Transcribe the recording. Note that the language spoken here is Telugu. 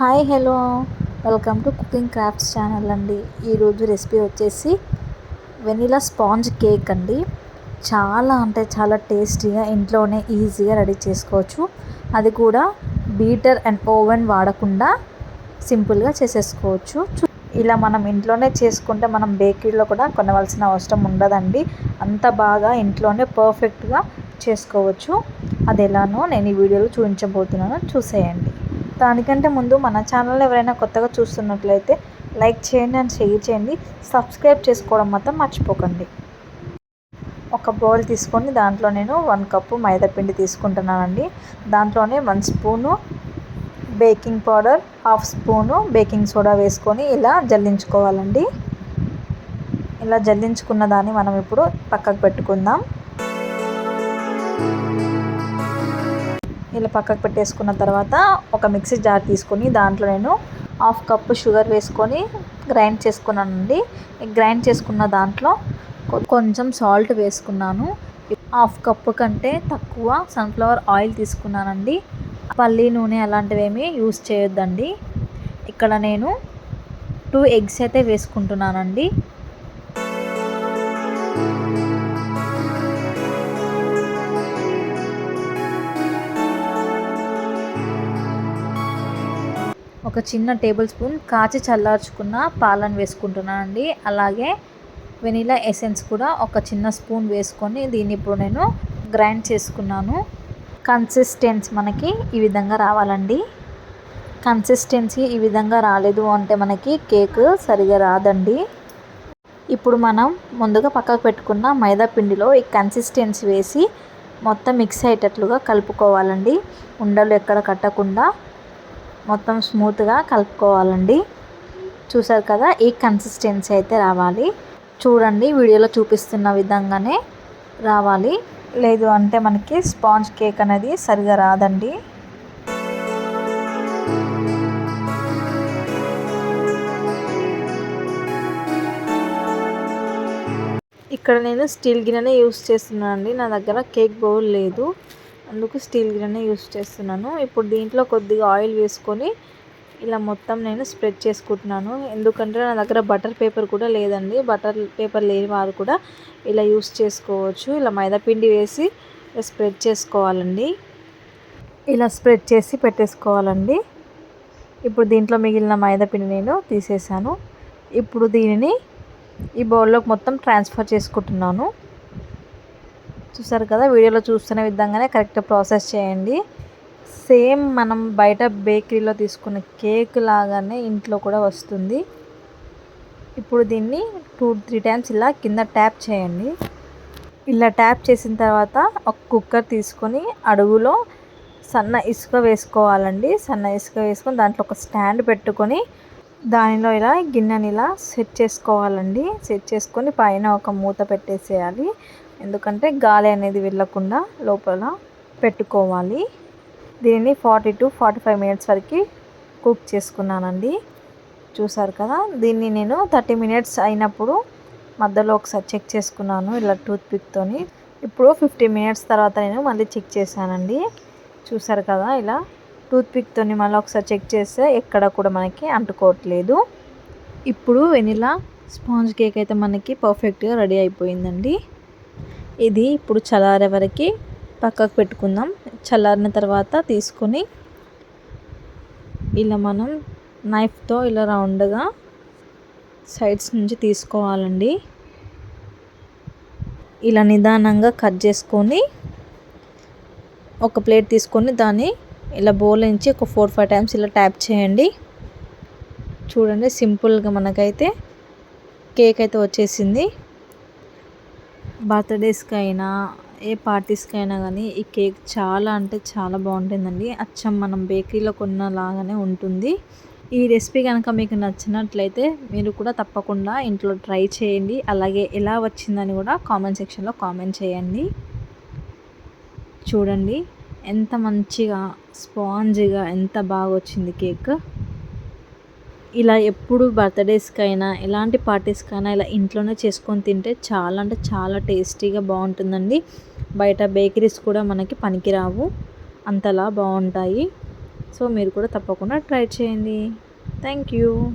Hi hello. Welcome to cooking crafts channel అండి. ఈరోజు రెసిపీ వచ్చేసి వెనీలా స్పాంజ్ కేక్ అండి. చాలా అంటే చాలా టేస్టీగా ఇంట్లోనే ఈజీగా రెడీ చేసుకోవచ్చు. అది కూడా బీటర్ అండ్ ఓవెన్ వాడకుండా సింపుల్గా చేసేసుకోవచ్చు. ఇలా మనం ఇంట్లోనే చేసుకుంటే మనం బేకరీలో కూడా కొనవలసిన అవసరం ఉండదండి. అంత బాగా ఇంట్లోనే పర్ఫెక్ట్గా చేసుకోవచ్చు. అది ఎలానో నేను ఈ వీడియోలో చూపించబోతున్నాను. చూసేయండి. దానికంటే ముందు మన ఛానల్ ఎవరైనా కొత్తగా చూస్తున్నట్లయితే లైక్ చేయండి అండ్ షేర్ చేయండి. సబ్స్క్రైబ్ చేసుకోవడం మాత్రం మర్చిపోకండి. ఒక బౌల్ తీసుకొని దాంట్లో నేను వన్ కప్పు మైదా పిండి తీసుకుంటున్నానండి. దాంట్లోనే one spoon baking powder half spoon baking soda వేసుకొని ఇలా జల్లించుకోవాలండి. ఇలా జల్లించుకున్న దాన్ని మనం ఇప్పుడు పక్కకు పెట్టుకుందాం. ఇలా పక్కకు పెట్టేసుకున్న తర్వాత ఒక మిక్సీ జార్ తీసుకొని దాంట్లో నేను హాఫ్ కప్పు షుగర్ వేసుకొని గ్రైండ్ చేసుకున్నానండి. గ్రైండ్ చేసుకున్న దాంట్లో కొంచెం సాల్ట్ వేసుకున్నాను. హాఫ్ కప్పు కంటే తక్కువ సన్ఫ్లవర్ ఆయిల్ తీసుకున్నానండి. పల్లి నూనె అలాంటివేమి యూస్ చేయొద్దండి. ఇక్కడ నేను టూ ఎగ్స్ అయితే వేసుకుంటున్నానండి. ఒక చిన్న టేబుల్ స్పూన్ కాచి చల్లార్చుకున్న పాలను వేసుకుంటున్నానండి. అలాగే వెనీలా ఎసెన్స్ కూడా ఒక చిన్న స్పూన్ వేసుకొని దీన్ని ఇప్పుడు నేను గ్రైండ్ చేసుకున్నాను. కన్సిస్టెన్స్ మనకి ఈ విధంగా రావాలండి. కన్సిస్టెన్సీ ఈ విధంగా రాలేదు అంటే మనకి కేక్ సరిగా రాదండి. ఇప్పుడు మనం ముందుగా పక్కకు పెట్టుకున్న మైదా పిండిలో ఈ కన్సిస్టెన్సీ వేసి మొత్తం మిక్స్ అయ్యేటట్లుగా కలుపుకోవాలండి. ఉండలు ఎక్కడ కట్టకుండా మొత్తం స్మూత్గా కలుపుకోవాలండి. చూసారు కదా ఈ కన్సిస్టెన్సీ అయితే రావాలి. చూడండి వీడియోలో చూపిస్తున్న విధంగానే రావాలి. లేదు అంటే మనకి స్పాంజ్ కేక్ అనేది సరిగా రాదండి. ఇక్కడ నేను స్టీల్ గిన్నెనే యూస్ చేస్తున్నాను అండి నా దగ్గర కేక్ బౌల్ లేదు. అందుకు స్టీల్ గిన్నె యూస్ చేస్తున్నాను. ఇప్పుడు దీంట్లో కొద్దిగా ఆయిల్ వేసుకొని ఇలా మొత్తం నేను స్ప్రెడ్ చేసుకుంటున్నాను. ఎందుకంటే నా దగ్గర బటర్ పేపర్ కూడా లేదండి. బటర్ పేపర్ లేని వారు కూడా ఇలా యూస్ చేసుకోవచ్చు. ఇలా మైదా పిండి వేసి స్ప్రెడ్ చేసుకోవాలండి. ఇలా స్ప్రెడ్ చేసి పెట్టేసుకోవాలండి. ఇప్పుడు దీంట్లో మిగిలిన మైదా పిండి నేను తీసేసాను ఇప్పుడు దీనిని ఈ బౌల్లోకి మొత్తం ట్రాన్స్ఫర్ చేసుకుంటున్నాను. చూసారు కదా వీడియోలో చూస్తున్న విధంగానే కరెక్ట్ ప్రాసెస్ చేయండి. సేమ్ మనం బయట బేకరీలో తీసుకున్న కేక్ లాగానే ఇంట్లో కూడా వస్తుంది. ఇప్పుడు దీన్ని టూ త్రీ టైమ్స్ ఇలా కింద ట్యాప్ చేయండి. ఇలా ట్యాప్ చేసిన తర్వాత ఒక కుక్కర్ తీసుకొని అడుగులో సన్న ఇసుక వేసుకోవాలండి. సన్న ఇసుక వేసుకొని దాంట్లో ఒక స్టాండ్ పెట్టుకొని దానిలో ఇలా గిన్నెని ఇలా సెట్ చేసుకోవాలండి. సెట్ చేసుకొని పైన ఒక మూత పెట్టేసేయాలి. ఎందుకంటే గాలి అనేది వెళ్ళకుండా లోపల పెట్టుకోవాలి. దీనిని forty to forty five minutes వరకు కుక్ చేసుకున్నానండి. చూసారు కదా దీన్ని నేను థర్టీ మినిట్స్ అయినప్పుడు మధ్యలో ఒకసారి చెక్ చేసుకున్నాను ఇలా టూత్ పిక్తోని ఇప్పుడు ఫిఫ్టీ మినిట్స్ తర్వాత నేను మళ్ళీ చెక్ చేశానండి. చూసారు కదా ఇలా టూత్ పిక్తోని మళ్ళీ ఒకసారి చెక్ చేస్తే ఎక్కడ కూడా మనకి అంటుకోవట్లేదు. ఇప్పుడు వెనిలా స్పాంజ్ కేక్ అయితే మనకి పర్ఫెక్ట్గా రెడీ అయిపోయిందండి. ఇది ఇప్పుడు చల్లారే వరకు పక్కకు పెట్టుకుందాం. చల్లారిన తర్వాత తీసుకొని ఇలా మనం నైఫ్తో ఇలా రౌండ్గా సైడ్స్ నుంచి తీసుకోవాలండి. ఇలా నిదానంగా కట్ చేసుకొని ఒక ప్లేట్ తీసుకొని దాన్ని ఇలా బౌల్ నుంచి ఒక ఫోర్ ఫైవ్ టైమ్స్ ఇలా ట్యాప్ చేయండి. చూడండి సింపుల్గా మనకైతే కేక్ అయితే వచ్చేసింది. బర్త్డేస్కి అయినా ఏ పార్టీస్కి అయినా కానీ ఈ కేక్ చాలా అంటే చాలా బాగుంటుందండి. అచ్చం మనం బేకరీలో కొన్నలాగానే ఉంటుంది. ఈ రెసిపీ కనుక మీకు నచ్చినట్లయితే మీరు కూడా తప్పకుండా ఇంట్లో ట్రై చేయండి. అలాగే ఎలా వచ్చిందని కూడా కామెంట్ సెక్షన్లో కామెంట్ చేయండి. చూడండి ఎంత మంచిగా స్పాంజ్గా ఎంత బాగా వచ్చింది కేక్. ఇలా ఎప్పుడు బర్త్డేస్కైనా ఎలాంటి పార్టీస్కైనా ఇలా ఇంట్లోనే చేసుకొని తింటే చాలా అంటే చాలా టేస్టీగా బాగుంటుందండి. బయట బేకరీస్ కూడా మనకి పనికిరావు. అంతలా బాగుంటాయి. సో మీరు కూడా తప్పకుండా ట్రై చేయండి. Thank you.